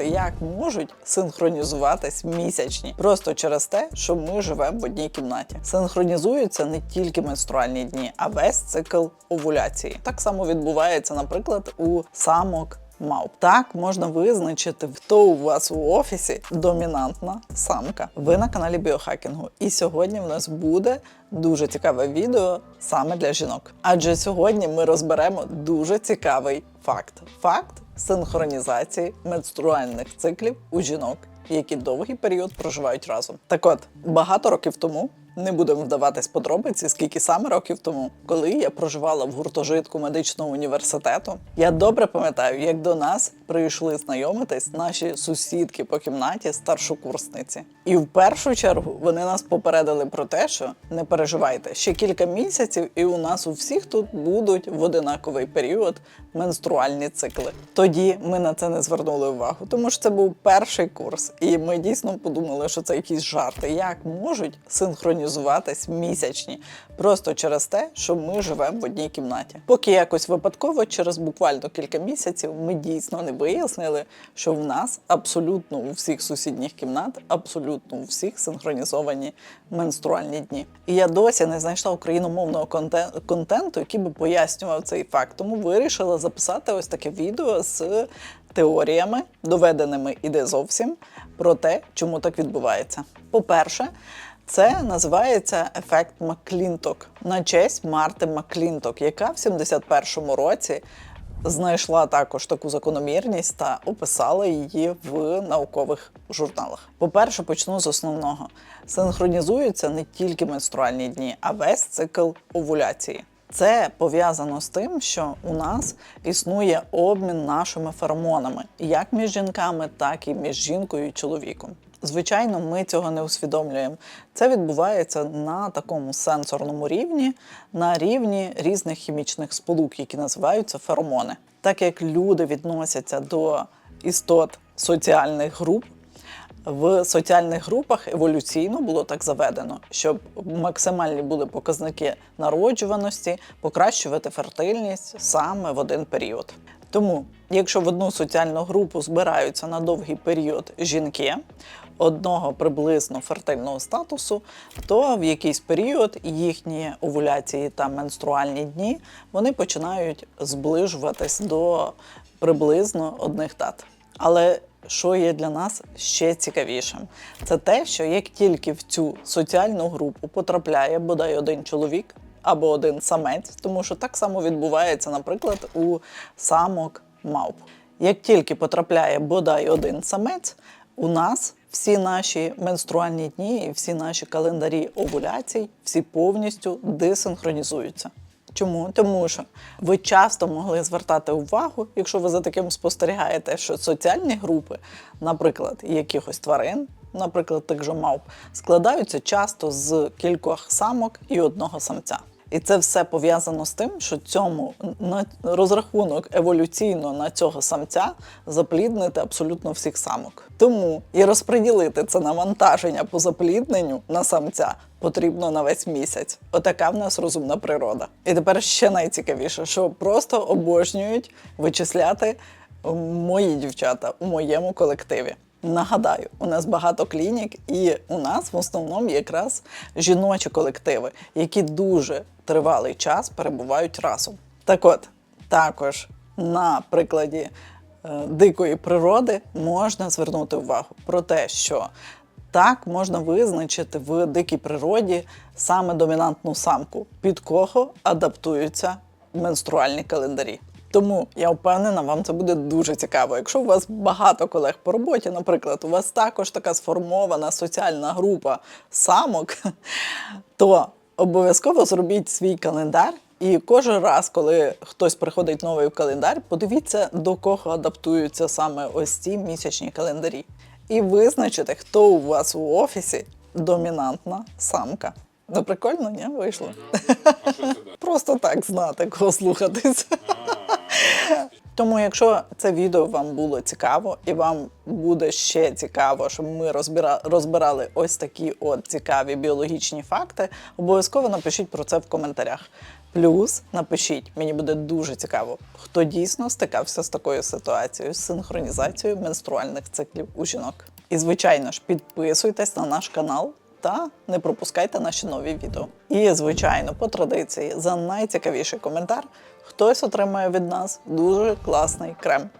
жарти, як можуть синхронізуватись місячні, просто через те, що ми живемо в одній кімнаті. Синхронізуються не тільки менструальні дні, а весь цикл овуляції. Так само відбувається, наприклад, у самок. Мавп. Так можна визначити, хто у вас у офісі домінантна самка. Ви на каналі Біохакінгу. І сьогодні в нас буде дуже цікаве відео саме для жінок. Адже сьогодні ми розберемо дуже цікавий факт: факт синхронізації менструальних циклів у жінок, які довгий період проживають разом. Так от багато років тому. Не будемо вдаватись подробиці, скільки саме років тому, коли я проживала в гуртожитку медичного університету. Я добре пам'ятаю, як до нас прийшли знайомитись наші сусідки по кімнаті, старшокурсниці. І в першу чергу вони нас попередили про те, що не переживайте ще кілька місяців, і у нас у всіх тут будуть в одинаковий період менструальні цикли. Тоді ми на це не звернули увагу, тому що це був перший курс, і ми дійсно подумали, що це якісь жарти. Як можуть синхронізуватись місячні, просто через те, що ми живемо в одній кімнаті. Поки якось випадково, через буквально кілька місяців, ми дійсно не вияснили, що в нас абсолютно у всіх сусідніх кімнат, абсолютно у всіх синхронізовані менструальні дні. І я досі не знайшла україномовного контенту, який би пояснював цей факт. Тому вирішила записати ось таке відео з теоріями, доведеними і не зовсім, про те, чому так відбувається. По-перше, це називається ефект Маклінток на честь Марти Маклінток, яка в 71-му році знайшла також таку закономірність та описала її в наукових журналах. По-перше, почну з основного: синхронізуються не тільки менструальні дні, а весь цикл овуляції. Це пов'язано з тим, що у нас існує обмін нашими феромонами, як між жінками, так і між жінкою і чоловіком. Звичайно, ми цього не усвідомлюємо. Це відбувається на такому сенсорному рівні, на рівні різних хімічних сполук, які називаються феромони. Так як люди відносяться до істот соціальних груп, в соціальних групах еволюційно було так заведено, щоб максимальні були показники народжуваності, покращувати фертильність саме в один період. Тому, якщо в одну соціальну групу збираються на довгий період жінки одного приблизно фертильного статусу, то в якийсь період їхні овуляції та менструальні дні вони починають зближуватись до приблизно одних дат. Але що є для нас ще цікавішим, це те, що як тільки в цю соціальну групу потрапляє бодай один чоловік або один самець, тому що так само відбувається, наприклад, у самок мавп. Як тільки потрапляє бодай один самець, у нас всі наші менструальні дні і всі наші календарі овуляцій всі повністю десинхронізуються. Чому? Тому що ви часто могли звертати увагу, якщо ви за таким спостерігаєте, що соціальні групи, наприклад, якихось тварин, наприклад, тих же мавп, складаються часто з кількох самок і одного самця. І це все пов'язано з тим, що цьому на розрахунок еволюційно на цього самця запліднити абсолютно всіх самок. Тому і розподілити це навантаження по заплідненню на самця потрібно на весь місяць. Отака в нас розумна природа. І тепер ще найцікавіше, що просто обожнюють вичисляти мої дівчата у моєму колективі. Нагадаю, у нас багато клінік, і у нас в основному якраз жіночі колективи, які дуже тривалий час перебувають разом. Так от, також на прикладі е, дикої природи можна звернути увагу про те, що так можна визначити в дикій природі саме домінантну самку, під кого адаптуються менструальні календарі. Тому я впевнена, вам це буде дуже цікаво. Якщо у вас багато колег по роботі, наприклад, у вас також така сформована соціальна група самок, то обов'язково зробіть свій календар. І кожен раз, коли хтось приходить новий в календар, подивіться, до кого адаптуються саме ось ці місячні календарі. І визначите, хто у вас у офісі домінантна самка. Ну, прикольно, ні? Вийшло. Да? Просто так знати, кого слухатись. Тому, якщо це відео вам було цікаво, і вам буде ще цікаво, щоб ми розбира... розбирали ось такі от цікаві біологічні факти, обов'язково напишіть про це в коментарях. Плюс напишіть, мені буде дуже цікаво, хто дійсно стикався з такою ситуацією з синхронізацією менструальних циклів у жінок. І звичайно ж, підписуйтесь на наш канал та не пропускайте наші нові відео. І звичайно, по традиції, за найцікавіший коментар хтось отримає від нас дуже класний крем.